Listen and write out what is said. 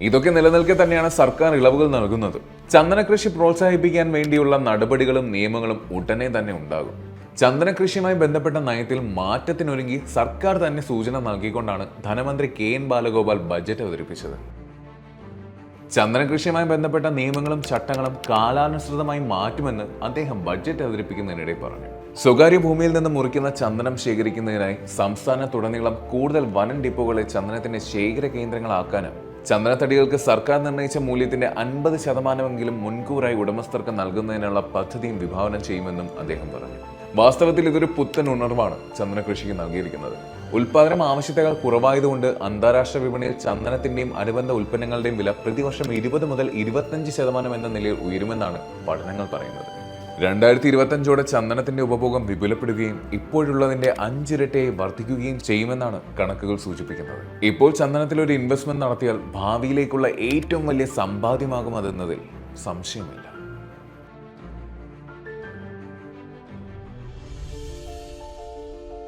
ഇതൊക്കെ നിലനിൽക്കെ തന്നെയാണ് സർക്കാർ ഇളവുകൾ നൽകുന്നത്. ചന്ദന കൃഷി പ്രോത്സാഹിപ്പിക്കാൻ വേണ്ടിയുള്ള നടപടികളും നിയമങ്ങളും ഉടനെ തന്നെ ഉണ്ടാകും. ചന്ദന കൃഷിയുമായി ബന്ധപ്പെട്ട നയത്തിൽ മാറ്റത്തിനൊരുങ്ങി സർക്കാർ തന്നെ സൂചന നൽകിക്കൊണ്ടാണ് ധനമന്ത്രി കെ എൻ ബാലഗോപാൽ ബജറ്റ് അവതരിപ്പിച്ചത്. ചന്ദന കൃഷിയുമായി ബന്ധപ്പെട്ട നിയമങ്ങളും ചട്ടങ്ങളും കാലാനുസൃതമായി മാറ്റുമെന്ന് അദ്ദേഹം ബജറ്റ് അവതരിപ്പിക്കുന്നതിനിടെ പറഞ്ഞു. സ്വകാര്യ ഭൂമിയിൽ നിന്ന് മുറിക്കുന്ന ചന്ദനം ശേഖരിക്കുന്നതിനായി സംസ്ഥാനത്തുടനീളം കൂടുതൽ വനം ഡിപ്പോകളെ ചന്ദനത്തിന്റെ ശേഖര കേന്ദ്രങ്ങളാക്കാനും ചന്ദനത്തടികൾക്ക് സർക്കാർ നിർണയിച്ച മൂല്യത്തിന്റെ അൻപത് ശതമാനമെങ്കിലും മുൻകൂറായി ഉടമസ്ഥർക്ക് നൽകുന്നതിനുള്ള പദ്ധതിയും വിഭാവനം ചെയ്യുമെന്നും അദ്ദേഹം പറഞ്ഞു. വാസ്തവത്തിൽ ഇതൊരു പുത്തൻ ഉണർവാണ് ചന്ദന കൃഷിക്ക് നൽകിയിരിക്കുന്നത്. ഉൽപാദനം ആവശ്യത്തേക്കാൾ കുറവായതുകൊണ്ട് അന്താരാഷ്ട്ര വിപണിയിൽ ചന്ദനത്തിന്റെയും അനുബന്ധ ഉൽപ്പന്നങ്ങളുടെയും വില പ്രതിവർഷം ഇരുപത് മുതൽ ഇരുപത്തഞ്ച് ശതമാനം എന്ന നിലയിൽ ഉയരുമെന്നാണ് പഠനങ്ങൾ പറയുന്നത്. രണ്ടായിരത്തി ഇരുപത്തഞ്ചോടെ ചന്ദനത്തിന്റെ ഉപഭോഗം വിപുലപ്പെടുകയും ഇപ്പോഴുള്ളതിന്റെ അഞ്ചിരട്ടിയായി വർദ്ധിക്കുകയും ചെയ്യുമെന്നാണ് കണക്കുകൾ സൂചിപ്പിക്കുന്നത്. ഇപ്പോൾ ചന്ദനത്തിൽ ഒരു ഇൻവെസ്റ്റ്മെന്റ് നടത്തിയാൽ ഭാവിയിലേക്കുള്ള ഏറ്റവും വലിയ സമ്പാദ്യമാകും അതെന്നതിൽ സംശയമില്ല.